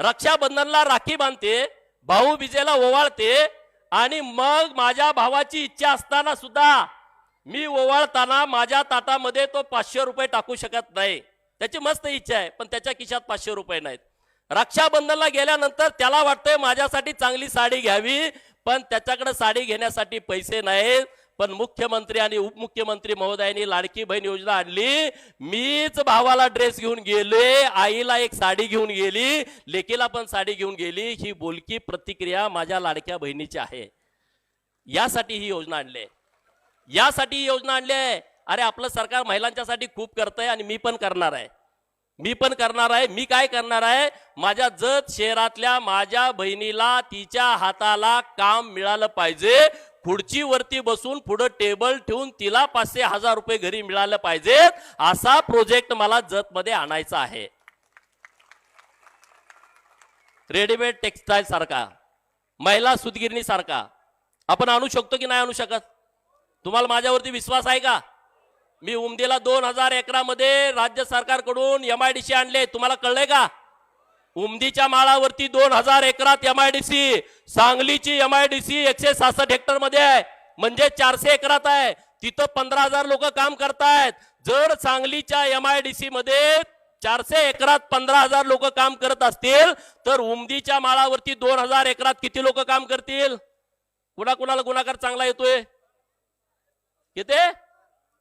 रक्षाबंधनला राखी बांधते भाऊ बिजेला ओवाळते आणि मग माझ्या भावाची इच्छा असताना सुद्धा मी ओवाळताना माझ्या ताटामध्ये तो पाचशे रुपये टाकू शकत नाही. त्याची मस्त इच्छा आहे पण त्याच्या खिशात पाचशे रुपये नाहीत. रक्षाबंधनला गेल्यानंतर त्याला वाटतंय माझ्यासाठी चांगली साडी घ्यावी पण त्याच्याकडे साडी घेण्यासाठी पैसे नाहीत. पण मुख्यमंत्री आणि उपमुख्यमंत्री महोदयांनी लाडकी बहीण योजना आणली. मीच भावाला ड्रेस घेऊन गेले आईला एक साडी घेऊन गेली लेकीला पण साडी घेऊन गेली. ही बोलकी प्रतिक्रिया माझ्या लाडक्या बहिणीची आहे. यासाठी ही योजना आणली. यासाठी ही योजना आणली आहे. अरे आपलं सरकार महिलांच्यासाठी खूप करतंय आणि मी पण करणार आहे. मी पण करणार आहे. मी काय करणार आहे? माझ्या जत शहरातल्या माझ्या बहिणीला तिच्या हाताला काम मिळालं पाहिजे. खुर्चीवरती बसून पुढं टेबल ठेवून तिला पाचशे हजार रुपये घरी मिळालं पाहिजे असा प्रोजेक्ट मला जतमध्ये आणायचा आहे. रेडीमेड टेक्सटाईल सारखा महिला सुदगिरणी सारखा. आपण आणू शकतो की नाही आणू शकत? तुम्हाला माझ्यावरती विश्वास आहे का? मी उमदेला दोन हजार एकरामध्ये राज्य सरकारकडून एमआयडीसी आणले तुम्हाला कळलंय का? उमदीच्या माळावरती दोन हजार एकरात एमआयडीसी सांगलीची एमआयडीसी एकशे सहासष्ट हेक्टरमध्ये आहे. म्हणजे चारशे एकरात आहे. तिथं पंधरा हजार लोक काम करतायत. जर सांगलीच्या एमआयडीसी मध्ये चारशे एकरात पंधरा हजार लोक काम करत असतील तर उमदीच्या माळावरती दोन हजार एकरात किती लोक काम करतील? कुणा कुणाला गुणाकार चांगला येतोय? किती?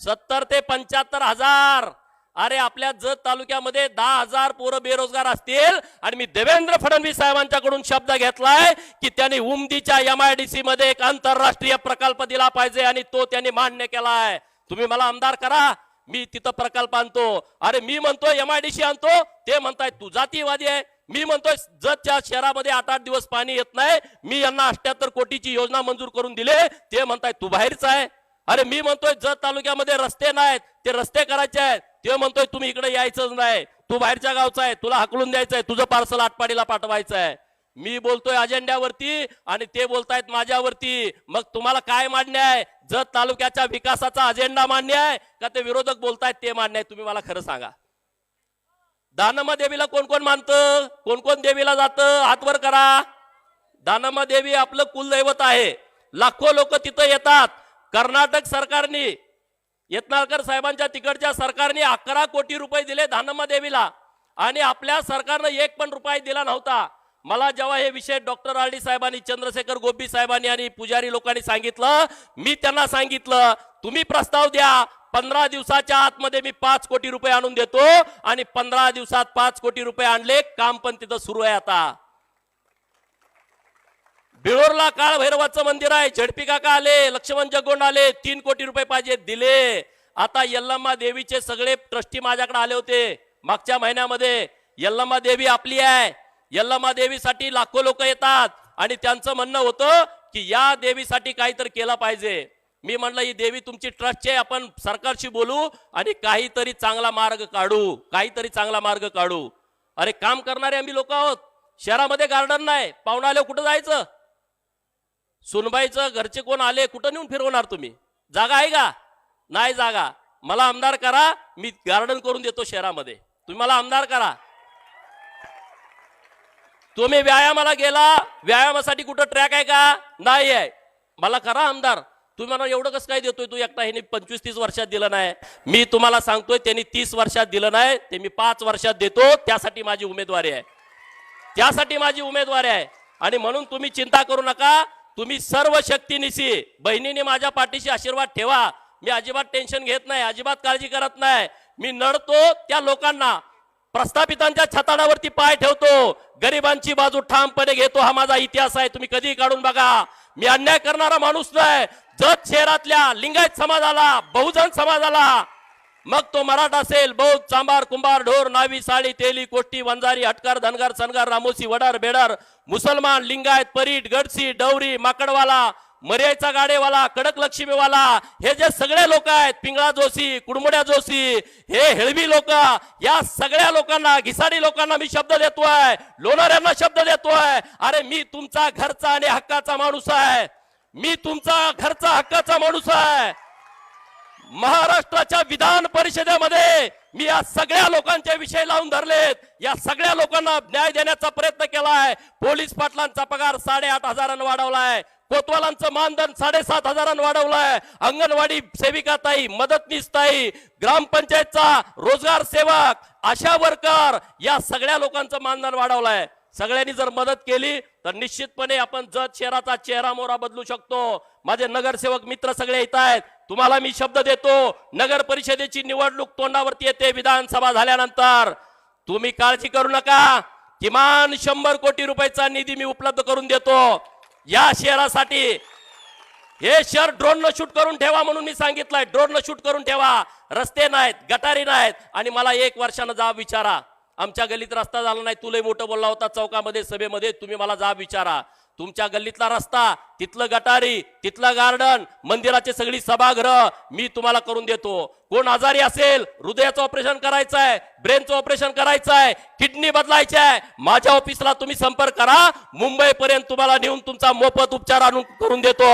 सत्तर ते पंच्याहत्तर हजार. अरे आपल्या जत तालुक्यामध्ये दहा हजार पोरं बेरोजगार असतील आणि मी देवेंद्र फडणवीस साहेबांच्याकडून शब्द घेतलाय की त्यांनी उमदीच्या एमआयडीसी मध्ये एक आंतरराष्ट्रीय प्रकल्प दिला पाहिजे आणि तो त्यांनी मान्य केलाय. तुम्ही मला आमदार करा. मी तिथं प्रकल्प आणतो. अरे मी म्हणतोय एमआयडीसी आणतो. ते म्हणताय तू जातीवादी आहे. मी म्हणतोय जतच्या शहरामध्ये आठ आठ दिवस पाणी येत नाही. मी यांना अठ्याहत्तर कोटीची योजना मंजूर करून दिले. ते म्हणताय तू बाहेरच आहे. अरे मी म्हणतोय जत तालुक्यामध्ये रस्ते नाहीत ते रस्ते करायचे आहेत. ते म्हणतोय तुम्ही इकडे यायचंच नाही. तू बाहेरच्या गावचा आहे तुला हकलून द्यायचंय तुझं पार्सल आटपाडीला पाठवायचं आहे. मी बोलतोय अजेंड्यावरती आणि ते बोलतायत माझ्यावरती. मग तुम्हाला काय मान्य आहे? जत तालुक्याच्या विकासाचा अजेंडा मान्य आहे का ते विरोधक बोलतायत ते मान्य आहे? तुम्ही मला खरं सांगा. दानमा देवीला कोण कोण मानतं? कोण कोण देवीला जातं? हातवर करा. दानमा देवी आपलं कुलदैवत आहे. लाखो लोक तिथं येतात. कर्नाटक सरकारने यत्नाळकर साहेबांच्या तिकडच्या सरकारने अकरा कोटी रुपये दिले दानम्मा देवीला. आणि आपल्या सरकारनं एक पण रुपया दिला नव्हता. मला जेव्हा हे विषय डॉक्टर आर डी साहेबांनी चंद्रशेखर गोपी साहेबांनी आणि पुजारी लोकांनी सांगितलं मी त्यांना सांगितलं तुम्ही प्रस्ताव द्या पंधरा दिवसाच्या आतमध्ये मी पाच कोटी रुपये आणून देतो आणि पंधरा दिवसात पाच कोटी रुपये आणले काम पण तिथं सुरू आहे आता. बिळोरला काळ भैरवाचं मंदिर आहे. झडपी काका आले लक्ष्मण जगोंड आले तीन कोटी रुपये पाहिजे दिले. आता यल्लम्मा देवीचे सगळे ट्रस्टी माझ्याकडे आले होते मागच्या महिन्यामध्ये. यल्लम्मा देवी आपली आहे. यल्लम्मा देवीसाठी लाखो लोक येतात. आणि त्यांचं म्हणणं होतं की या देवीसाठी काहीतरी केलं पाहिजे. मी म्हणलं ही देवी तुमची ट्रस्टची आहे. आपण सरकारशी बोलू आणि काहीतरी चांगला मार्ग काढू. काहीतरी चांगला मार्ग काढू. अरे काम करणारे आम्ही लोक आहोत. शहरामध्ये गार्डन नाही. पाहुणा आल्यावर कुठं जायचं? सुनबाईचं घरचे कोण आले कुठं नेऊन फिरवणार तुम्ही? जागा आहे का? नाही जागा. मला आमदार करा मी गार्डन करून देतो शहरामध्ये. तुम्ही मला आमदार करा. तुम्ही व्यायामाला गेला व्यायामासाठी कुठं ट्रॅक आहे का? नाही आहे. मला करा आमदार. तुम्ही मला एवढं कसं काय देतोय तू? एकटा ह्याने पंचवीस तीस वर्षात दिलं नाही. मी तुम्हाला सांगतोय त्यांनी तीस वर्षात दिलं नाही ते मी पाच वर्षात देतो त्यासाठी माझी उमेदवारी आहे. त्यासाठी माझी उमेदवारी आहे. आणि म्हणून तुम्ही चिंता करू नका. तुम्ही सर्व शक्तीनिशी बहिणीने माझ्या पाठीशी आशीर्वाद ठेवा. मी अजिबात टेन्शन घेत नाही अजिबात काळजी करत नाही. मी नडतो त्या लोकांना. प्रस्थापितांच्या छताडावरती पाय ठेवतो. गरिबांची बाजू ठामपणे घेतो. हा माझा इतिहास आहे. तुम्ही कधी काढून बघा. मी अन्याय करणारा माणूस नाही. जत शहरातल्या लिंगायत समाजाला बहुजन समाजाला मग तो मराठा असेल बौद्ध चांबार कुंभार ढोर नावी साडी तेली कोष्टी वंजारी हटकर धनगर सनगर रामोसी वडार बेडार मुसलमान लिंगायत परीट गडसी डवरी माकडवाला मर्याईचा गाडेवाला कडक लक्ष्मीवाला हे जे सगळे लोक आहेत पिंगळा जोशी कुडमुड्या जोशी हे हेळवी लोक या सगळ्या लोकांना घिसाडी लोकांना मी शब्द देतोय लोणाऱ्यांना शब्द देतोय. अरे मी तुमचा घरचा आणि हक्काचा माणूस आहे. मी तुमचा घरचा हक्काचा माणूस आहे. महाराष्ट्राच्या विधान परिषदेमध्ये मी या सगळ्या लोकांचे विषय लावून धरलेत. या सगळ्या लोकांना न्याय देण्याचा प्रयत्न केलाय पोलीस पाटलांचा पगार साडेआठ हजारांनी वाढवलाय. कोतवालांचं मानधन साडेसात हजारांनी वाढवलंय. अंगणवाडी सेविका ताई मदतनीस ताई ग्रामपंचायतचा रोजगार सेवक आशा वर्कर या सगळ्या लोकांचं मानधन वाढवलंय. सगळ्यांनी जर मदत केली तर निश्चितपणे आपण जत शहराचा चेहरा मोहरा बदलू शकतो. माझे नगरसेवक मित्र सगळे येत आहेत. तुम्हाला मी शब्द देतो नगर परिषदेची निवडणूक तोंडावरती येते विधानसभा झाल्यानंतर. तुम्ही काळजी करू नका. किमान शंभर कोटी रुपयाचा निधी मी उपलब्ध करून देतो. या शहरासाठी हे शहर ड्रोन न शूट करून ठेवा म्हणून मी सांगितलंय. ड्रोन न शूट करून ठेवा. रस्ते नाहीत गटारी नाहीत. आणि मला एक वर्षानं जा विचारा. आमच्या गल्लीत रस्ता झाला नाही तुला मोठं बोलला होता चौकामध्ये सभेमध्ये तुम्ही मला जा विचारा. तुमच्या गल्लीतला रस्ता तिथलं गटारी तिथलं गार्डन मंदिराची सगळी सभागृह मी तुम्हाला करून देतो. कोण आजारी असेल हृदयाचं ऑपरेशन करायचं आहे ब्रेनचं ऑपरेशन करायचं आहे किडनी बदलायची आहे माझ्या ऑफिसला तुम्ही संपर्क करा. मुंबईपर्यंत तुम्हाला नेऊन तुमचा मोफत उपचार आणून करून देतो.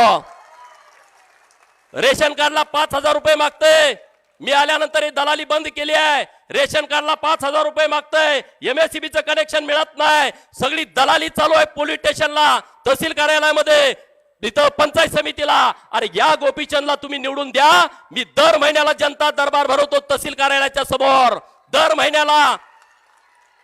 रेशन कार्डला पाच हजार रुपये मागते मी आल्यानंतर ही दलाली बंद केली आहे. रेशन कार्डला पाच हजार रुपये मागतोय. एमएससीबीचं कनेक्शन मिळत नाही. सगळी दलाली चालू आहे पोलीस स्टेशनला तहसील कार्यालयामध्ये तिथं पंचायत समितीला. अरे या गोपीचंदला तुम्ही निवडून द्या. मी दर महिन्याला जनता दरबार भरवतो तहसील कार्यालयाच्या समोर. दर महिन्याला.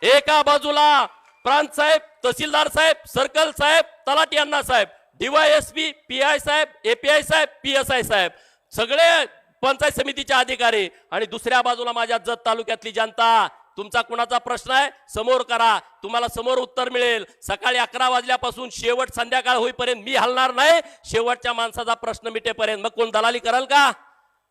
एका बाजूला प्रांत साहेब तहसीलदार साहेब सर्कल साहेब तलाटी अण्णा साहेब डीवायएसपी पी आय साहेब एपीआय साहेब पी एस आय साहेब. सगळे पंचायत समितीचे अधिकारी आणि दुसऱ्या बाजूला माझ्या जत तालुक्यातली जनता तुमचा कुणाचा प्रश्न आहे समोर करा. तुम्हाला समोर उत्तर मिळेल. सकाळी अकरा वाजल्यापासून शेवट संध्याकाळ होईपर्यंत मी हलणार नाही. शेवटच्या माणसाचा प्रश्न मिटेपर्यंत. मग कोण दलाली कराल का?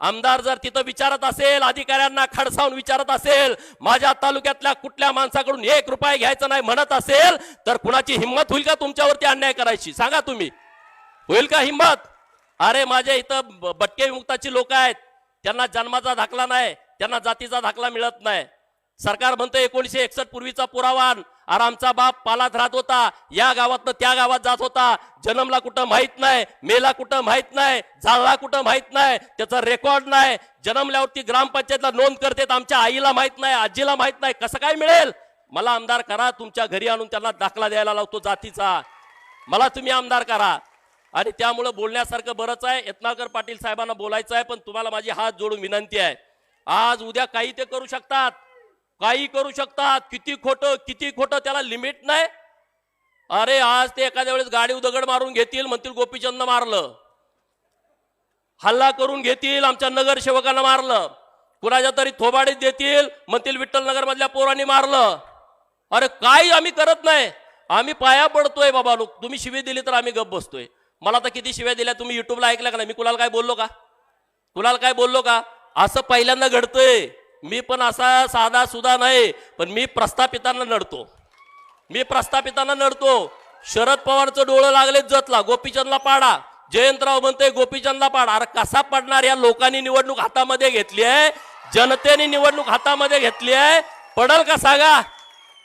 आमदार जर तिथं विचारत असेल अधिकाऱ्यांना खडसावून विचारत असेल माझ्या तालुक्यातल्या कुठल्या माणसाकडून एक रुपये घ्यायचा नाही म्हणत असेल तर कुणाची हिंमत होईल का तुमच्यावरती अन्याय करायची? सांगा तुम्ही. होईल का हिंमत? अरे माझ्या इथं ब- भटके विमुक्ताची लोक आहेत. त्यांना जन्माचा दाखला नाही त्यांना जातीचा दाखला मिळत नाही. सरकार म्हणतं एकोणीशे एकसष्ट पूर्वीचा पुरावा आरामचा आमचा बाप पालात राहत होता. या गावातनं त्या गावात जात होता. जन्मला कुठं माहीत नाही मेला कुठं माहीत नाही झाला कुठं माहीत नाही त्याचा रेकॉर्ड नाही. जन्मल्यावरती ग्रामपंचायतला नोंद करतेत आमच्या आईला माहीत नाही आजीला माहीत नाही. कसं काय मिळेल? मला आमदार करा तुमच्या घरी आणून त्यांना दाखला द्यायला लावतो जातीचा. मला तुम्ही आमदार करा. आणि त्यामुळं बोलण्यासारखं बरंच आहे. यत्नाकर पाटील साहेबांना बोलायचं आहे पण तुम्हाला माझी हात जोडून विनंती आहे. आज उद्या काही ते करू शकतात. काही करू शकतात. किती खोटं किती खोटं त्याला लिमिट नाही. अरे आज ते एखाद्या वेळेस गाडी दगड मारून घेतील म्हणतील गोपीचंद मारलं. हल्ला करून घेतील आमच्या नगरसेवकांना मारलं. कुणाच्या तरी थोबाडीत देतील म्हणतील विठ्ठल नगर मधल्या पोरांनी मारलं. अरे काही आम्ही करत नाही. आम्ही पाया पडतोय बाबा लोक. तुम्ही शिवी दिली तर आम्ही गप बसतोय. मला तर किती शिव्या दिल्या तुम्ही युट्यूबला ऐकलं का नाही? मी कुणाला काय बोललो का? कुणाला काय बोललो का? असं पहिल्यांदा घडतंय. मी पण असा साधा सुद्धा नाही पण मी प्रस्थापितांना नडतो. मी प्रस्थापितांना नडतो. शरद पवारचं डोळं लागले जतला गोपीचंदला पाडा. जयंतराव म्हणते गोपीचंदला पाडा. अरे कसा पडणार या लोकांनी निवडणूक हातामध्ये घेतली आहे? जनतेने निवडणूक हातामध्ये घेतली आहे? पडल का सांगा?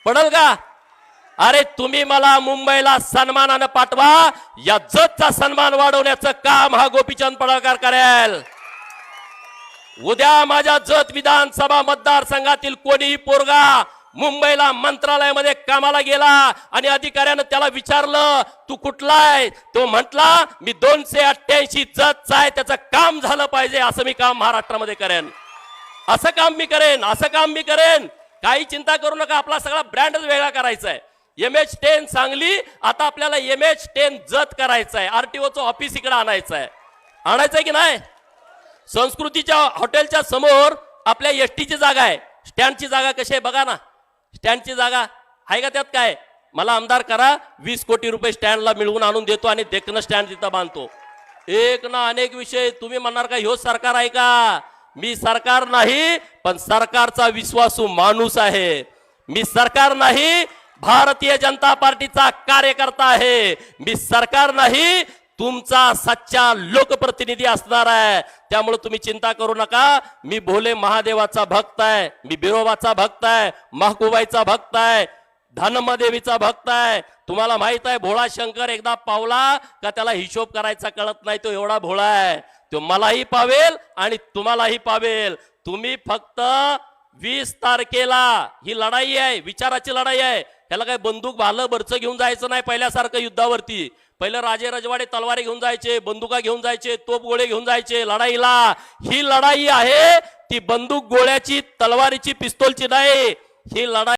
पडल का? अरे तुम्ही मला मुंबईला सन्मानानं पाठवा या जतचा सन्मान वाढवण्याचं काम हा गोपीचंद पडळकर करेल. उद्या माझ्या जत विधानसभा मतदारसंघातील कोणीही पोरगा मुंबईला मंत्रालयामध्ये कामाला गेला आणि अधिकाऱ्यानं त्याला विचारलं तू कुठला आहे? तो म्हटला मी दोनशे अठ्ठ्याऐंशी जतचा आहे त्याचं काम झालं पाहिजे असं मी काम महाराष्ट्रामध्ये करेन. असं काम मी करेन असं काम मी करेन. काही चिंता करू नका आपला सगळा ब्रँडच वेगळा करायचा आहे. एम एच टेन सांगली आता आपल्याला एम एच टेन जत करायचं आहे आरटीओचं ऑफिस इकडे आणायचं आहे आणायचं आहे की नाही? संस्कृतीच्या हॉटेलच्या समोर आपल्या एस टीची जागा आहे. स्टँडची जागा कशी आहे बघा ना. स्टँडची जागा आहे का त्यात काय? मला आमदार करा वीस कोटी रुपये स्टँडला मिळवून आणून देतो आणि देखणं स्टँड तिथं बांधतो. एक ना अनेक विषय. तुम्ही म्हणणार का ह्यो सरकार आहे का? मी सरकार नाही पण सरकारचा विश्वासू माणूस आहे. मी सरकार नाही भारतीय जनता पार्टीचा कार्यकर्ता आहे. मी सरकार नाही तुमचा सच्चा लोकप्रतिनिधी असणार आहे. त्यामुळे तुम्ही चिंता करू नका. मी भोले महादेवाचा भक्त आहे. मी बिरोबाचा भक्त आहे. महकुबाईचा भक्त आहे. धनमदेवीचा भक्त आहे. तुम्हाला माहीत आहे भोळा शंकर एकदा पावला का त्याला हिशोब करायचा कळत नाही तो एवढा भोळा आहे. तो मलाही पावेल आणि तुम्हालाही पावेल. तुम्ही फक्त वीस तारखेला ही लढाई आहे विचाराची लढाई आहे. त्याला काय बंदूक भालं बरचं घेऊन जायचं नाही पहिल्यासारखं युद्धावरती. पहिलं राजे रजवाडे तलवारी घेऊन जायचे बंदुका घेऊन जायचे तोप गोळे घेऊन जायचे. लढाईला ही लढाई आहे ती बंदूक गोळ्याची तलवारीची पिस्तोलची नाही. ही लढाई